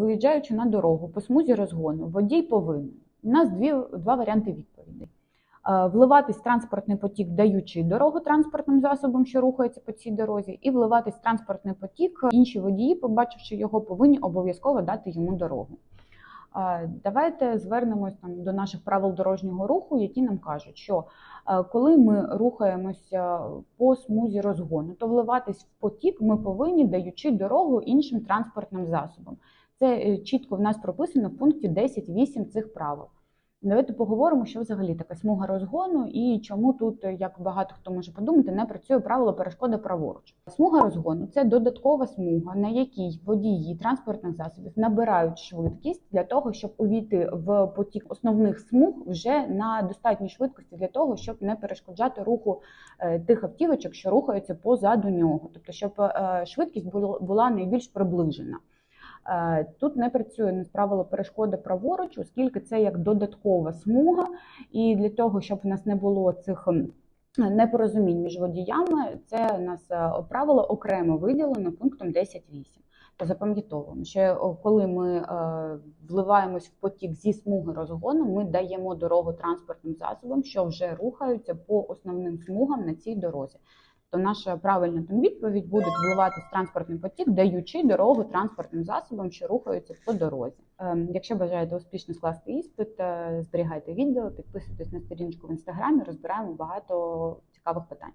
виїжджаючи на дорогу по смузі розгону, водій повинен. У нас дві, два варіанти відповідей. Вливатись в транспортний потік, даючи дорогу транспортним засобам, що рухається по цій дорозі, і вливатись в транспортний потік. Інші водії, побачивши його, повинні обов'язково дати йому дорогу. Давайте звернемось там до наших правил дорожнього руху, які нам кажуть, що коли ми рухаємося по смузі розгону, то вливатись в потік ми повинні, даючи дорогу іншим транспортним засобам. Це е, чітко в нас прописано в пункті 10.8 цих правил. Давайте поговоримо, що взагалі таке смуга розгону і чому тут, е, як багато хто може подумати, не працює правило перешкоди праворуч. Смуга розгону це додаткова смуга, на якій водії транспортних засобів набирають швидкість для того, щоб увійти в потік основних смуг вже на достатній швидкості для того, щоб не перешкоджати руху е, тих автівочок, що рухаються позаду нього, тобто щоб швидкість була найбільш приближена. Е, Тут не працює не правило перешкоди праворуч, оскільки це як додаткова смуга, і для того, щоб в нас не було цих непорозумінь між водіями, це у нас е, правило окремо виділено пунктом 10.8. То запам'ятовуємо, що е, коли ми вливаємось в потік зі смуги розгону, ми даємо дорогу транспортним засобам, що вже рухаються по основним смугам на цій дорозі. То наша правильна там відповідь буде вливатись в транспортний потік, даючи дорогу транспортним засобам, що рухаються по дорозі. Ем, Якщо бажаєте успішно скласти іспит, е, зберігайте відео, підписуйтесь на сторіночку в інстаграмі, розбираємо багато цікавих питань.